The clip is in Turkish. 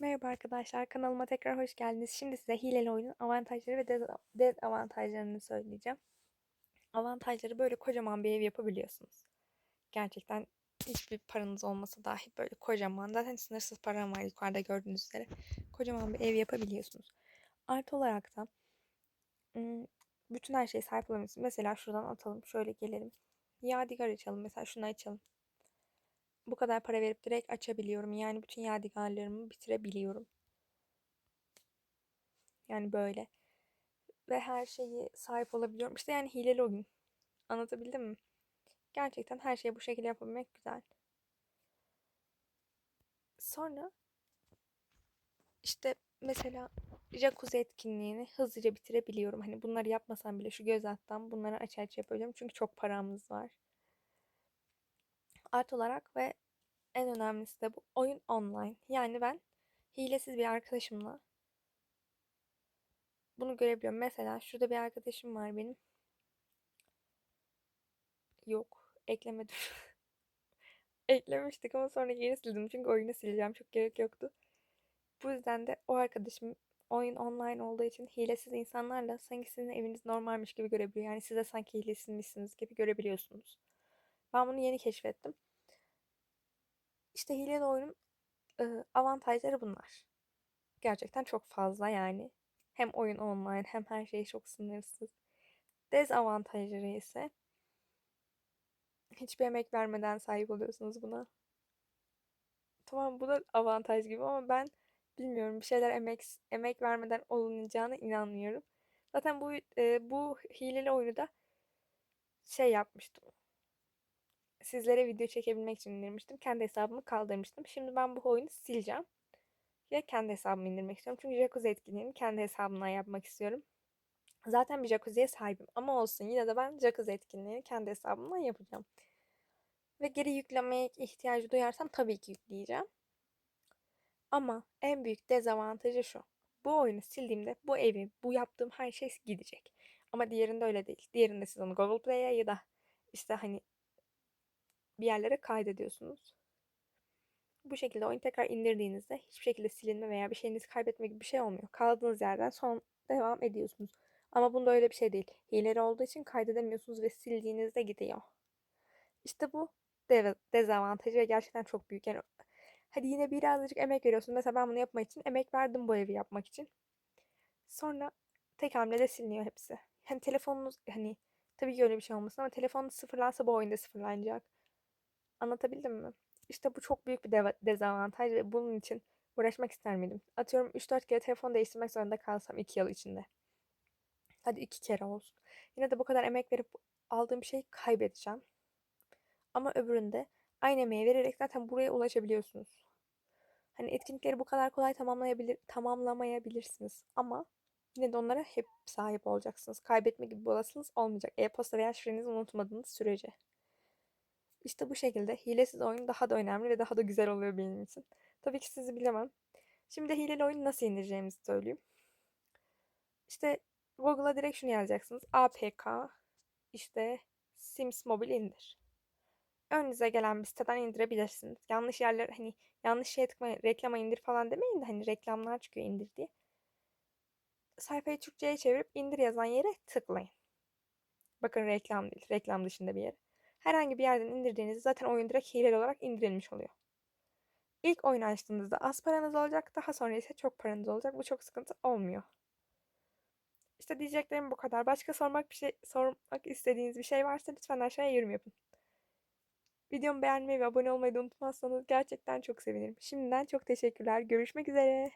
Merhaba arkadaşlar, kanalıma tekrar hoş geldiniz. Şimdi size hileli oyunun avantajları ve deza- dezavantajlarını söyleyeceğim. Avantajları böyle kocaman bir ev yapabiliyorsunuz. Gerçekten hiçbir paranız olmasa dahi böyle kocaman, zaten sınırsız param var yukarıda gördüğünüz üzere. Kocaman bir ev yapabiliyorsunuz. Artı olarak da bütün her şeye sahip olabilirsiniz. Mesela şuradan atalım, şöyle gelelim. Yadigar açalım, mesela şunu açalım. Bu kadar para verip direkt açabiliyorum. Yani bütün yadigarlarımı bitirebiliyorum. Yani böyle. Ve her şeyi sahip olabiliyorum. İşte yani hileli oyun. Anlatabildim mi? Gerçekten her şeyi bu şekilde yapabilmek güzel. Sonra işte mesela jacuzzi etkinliğini hızlıca bitirebiliyorum. Hani bunları yapmasam bile şu göz alttan bunları aç aç yapabiliyorum. Çünkü çok paramız var. Art olarak ve en önemlisi de bu oyun online. Yani ben hilesiz bir arkadaşımla bunu görebiliyorum. Mesela şurada bir arkadaşım var benim. Yok. Eklemedim. Eklemiştik ama sonra geri sildim. Çünkü oyunu sileceğim. Çok gerek yoktu. Bu yüzden de o arkadaşım oyun online olduğu için hilesiz insanlarla sanki sizin eviniz normalmiş gibi görebiliyor. Yani size sanki hilesizmişsiniz gibi görebiliyorsunuz. Ben bunu yeni keşfettim. İşte hileli oyunun e, avantajları bunlar. Gerçekten çok fazla yani. Hem oyun online hem her şey çok sınırsız. Dezavantajları ise hiçbir emek vermeden sahip oluyorsunuz buna. Tamam bu da avantaj gibi ama ben bilmiyorum bir şeyler emek emek vermeden olunacağına inanmıyorum. Zaten bu e, bu hileli oyunu da şey yapmıştım. Sizlere video çekebilmek için indirmiştim. Kendi hesabımı kaldırmıştım. Şimdi ben bu oyunu sileceğim. Ve kendi hesabımı indirmek istiyorum. Çünkü jacuzzi etkinliğini kendi hesabımdan yapmak istiyorum. Zaten bir jacuzziye sahibim. Ama olsun yine de ben jacuzzi etkinliğini kendi hesabımdan yapacağım. Ve geri yüklemeye ihtiyacı duyarsam tabii ki yükleyeceğim. Ama en büyük dezavantajı şu. Bu oyunu sildiğimde bu evi, bu yaptığım her şey gidecek. Ama diğerinde öyle değil. Diğerinde siz onu Google Play'e ya da işte hani bir yerlere kaydediyorsunuz. Bu şekilde oyunu tekrar indirdiğinizde hiçbir şekilde silinme veya bir şeyinizi kaybetme gibi bir şey olmuyor. Kaldığınız yerden son devam ediyorsunuz. Ama bunda öyle bir şey değil. Hileli olduğu için kaydedemiyorsunuz ve sildiğinizde gidiyor. İşte bu dezavantajı ve gerçekten çok büyük. Yani hadi yine birazcık emek veriyorsun. Mesela ben bunu yapmak için emek verdim bu evi yapmak için. Sonra tek hamlede siliniyor hepsi. Hani telefonunuz hani tabii ki öyle bir şey olmasın ama telefonunuz sıfırlansa bu oyunda sıfırlanacak. Anlatabildim mi? İşte bu çok büyük bir dezavantaj ve bunun için uğraşmak ister miydim? Atıyorum 3-4 kere telefon değiştirmek zorunda kalsam 2 yıl içinde. Hadi 2 kere olsun. Yine de bu kadar emek verip aldığım şeyi kaybedeceğim. Ama öbüründe aynı emeği vererek zaten buraya ulaşabiliyorsunuz. Hani etkinlikleri bu kadar kolay tamamlayabilir, tamamlamayabilirsiniz. Ama yine de onlara hep sahip olacaksınız. Kaybetme gibi bir olasılığınız olmayacak. E-posta veya şifrenizi unutmadığınız sürece. İşte bu şekilde hilesiz oyun daha da önemli ve daha da güzel oluyor benim için. Tabii ki sizi bilemem. Şimdi hileli oyunu nasıl indireceğimizi söyleyeyim. İşte Google'a direkt şunu yazacaksınız. APK işte Sims Mobile indir. Önünüze gelen bir siteden indirebilirsiniz. Yanlış yerler hani yanlış şeye tıkmayın, reklama indir falan demeyin de hani reklamlar çıkıyor indir diye. Sayfayı Türkçe'ye çevirip indir yazan yere tıklayın. Bakın reklam değil, reklam dışında bir yere. Herhangi bir yerden indirdiğinizde zaten oyun direkt hileli olarak indirilmiş oluyor. İlk oyun açtığınızda az paranız olacak, daha sonra ise çok paranız olacak. Bu çok sıkıntı olmuyor. İşte diyeceklerim bu kadar. Başka sormak bir şey sormak istediğiniz bir şey varsa lütfen aşağıya yorum yapın. Videomu beğenmeyi ve abone olmayı da unutmazsanız gerçekten çok sevinirim. Şimdiden çok teşekkürler. Görüşmek üzere.